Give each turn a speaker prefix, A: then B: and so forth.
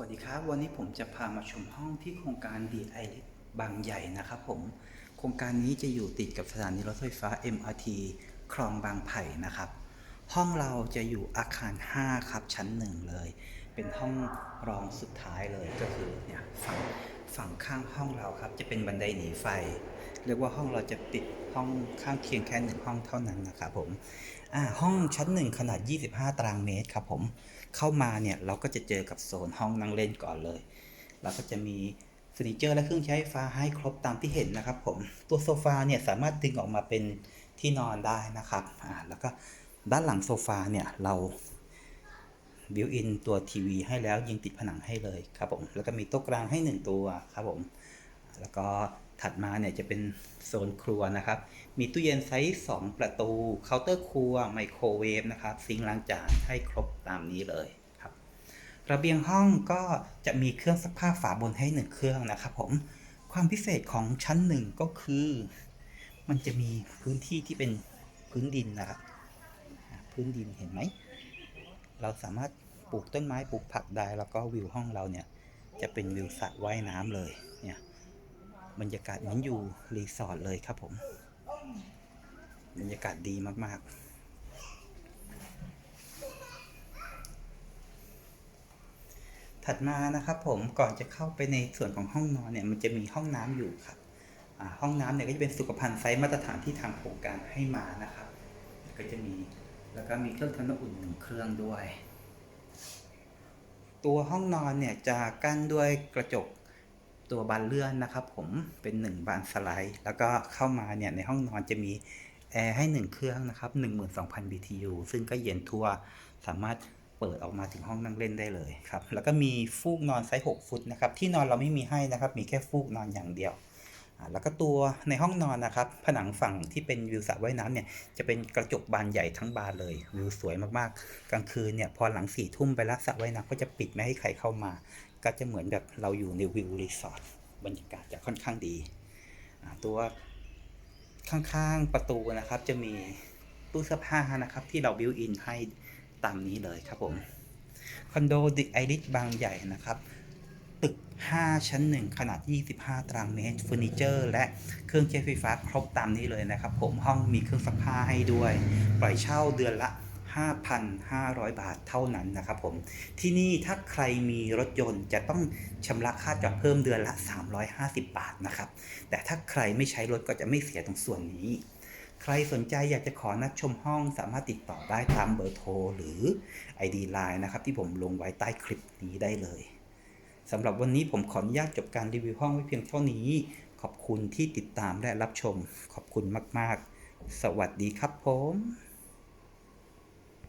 A: วัสดีครับ วันนี้ผมจะพามาชมห้องที่โครงการดีไอริบางใหญ่นะครับผม โครงการนี้จะอยู่ติดกับสถานีรถไฟฟ้า MRT คลองบางไผ่นะครับ ห้องเราจะอยู่อาคาร 5 ครับชั้นหนึ่งเลย เป็นห้องรองสุดท้ายเลยก็คือเนี่ยฝั่ง ข้างห้องเราครับ จะเป็นบันไดหนีไฟ เรียกว่าห้องเราจะติดห้องข้างเคียงแค่หนึ่งห้องเท่านั้นนะครับผมอ่าห้องชั้นหนึ่งขนาด 25 ตารางเมตรครับผมเข้ามาเนี่ยเราก็จะเจอกับโซนห้องนั่งเล่นก่อนเลย เราก็จะมีเฟอร์นิเจอร์และเครื่องใช้ไฟฟ้าให้ครบตามที่เห็นนะครับผมตัวโซฟาเนี่ยสามารถดึงออกมาเป็นที่นอนได้นะครับอ่าแล้วก็ด้านหลังโซฟาเนี่ยเรา บิวอินตัวทีวีให้แล้วยิงติดผนังให้เลยครับผมแล้วก็มีโต๊ะกลางให้ 1 ตัวครับผมแล้วก็ถัดมาเนี่ยจะเป็นโซนครัวนะครับ มีตู้เย็นไซส์2 ประตูเคาน์เตอร์ครัวไมโครเวฟนะครับซิงค์ล้างจานให้ครบตามนี้เลยครับ ระเบียงห้องก็จะมีเครื่องซักผ้าฝาบนให้หนึ่งเครื่องนะครับผมความพิเศษของชั้นหนึ่งก็คือ มันจะมีพื้นที่ที่เป็นพื้นดินนะครับพื้นดินเห็นไหม เราสามารถปลูกต้นไม้ปลูกผักได้ แล้วก็วิวห้องเราเนี่ยจะเป็นวิวสระว่ายน้ำเลยเนี่ยบรรยากาศเหมือนอยู่รีสอร์ทเลยครับผม บรรยากาศดีมากๆถัดมานะครับผมก่อนจะเข้าไปในส่วนของห้องนอนเนี่ยมันจะมีห้องน้ำอยู่ครับห้องน้ำเนี่ยก็จะเป็นสุขภัณฑ์ไซส์มาตรฐานที่ทางโครงการให้มานะครับ ก็จะมี แล้วก็มีเครื่องทำน้ำอุ่นหนึ่งเครื่องด้วย ตัวห้องนอนเนี่ยจะกั้นด้วยกระจกตัวบานเลื่อนนะครับ ผมเป็น 1 บานสไลด์ แล้วก็เข้ามาเนี่ยในห้องนอนจะมีแอร์ให้ 1 เครื่องนะครับ 12,000 BTU ซึ่งก็เย็นทั่วสามารถเปิดออกมาถึงห้องนั่งเล่นได้เลยครับ แล้วก็มีฟูกนอนไซส์ 6 ฟุตนะครับ ที่นอนเราไม่มีให้นะครับ มีแค่ฟูกนอนอย่างเดียว แล้วก็ตัวในห้องนอนนะครับ ผนังฝั่งที่เป็นวิวสระว่ายน้ำเนี่ยจะเป็นกระจกบานใหญ่ทั้งบานเลยวิวสวยมากๆ กลางคืนเนี่ยพอหลังสี่ทุ่มไปแล้วสระว่ายน้ำก็จะปิดไม่ให้ใครเข้ามา ก็จะเหมือนแบบเราอยู่ในวิวรีสอร์ทบรรยากาศจะค่อนข้างดี ตัวข้างๆประตูนะครับจะมีตู้เสื้อผ้านะครับที่เราบิวอินให้ตามนี้เลยครับผมคอนโดดิไอริสบางใหญ่นะครับ ตึก 5 ชั้น 1 ขนาด 25 ตารางเมตรเฟอร์นิเจอร์และเครื่องใช้ไฟฟ้าครบตามนี้เลยนะครับ ผมห้องมีเครื่องซักผ้าให้ด้วย ปล่อยเช่าเดือนละ 5,500 บาทเท่านั้นนะครับผมที่นี่ถ้าใครมีรถยนต์จะต้องชำระค่าจอดเพิ่มเดือนละ 350 บาทนะครับ แต่ถ้าใครไม่ใช้รถก็จะไม่เสียตรงส่วนนี้ใครสนใจอยากจะขอนัดชมห้องสามารถติดต่อได้ตามเบอร์โทรหรือ ID Line นะครับ ที่ผมลงไว้ใต้คลิปนี้ได้เลย สำหรับวันนี้ผมขออนุญาตจบการรีวิวห้องไว้เพียงเท่านี้ ขอบคุณที่ติดตามและรับชม ขอบคุณมาก ๆ สวัสดีครับผม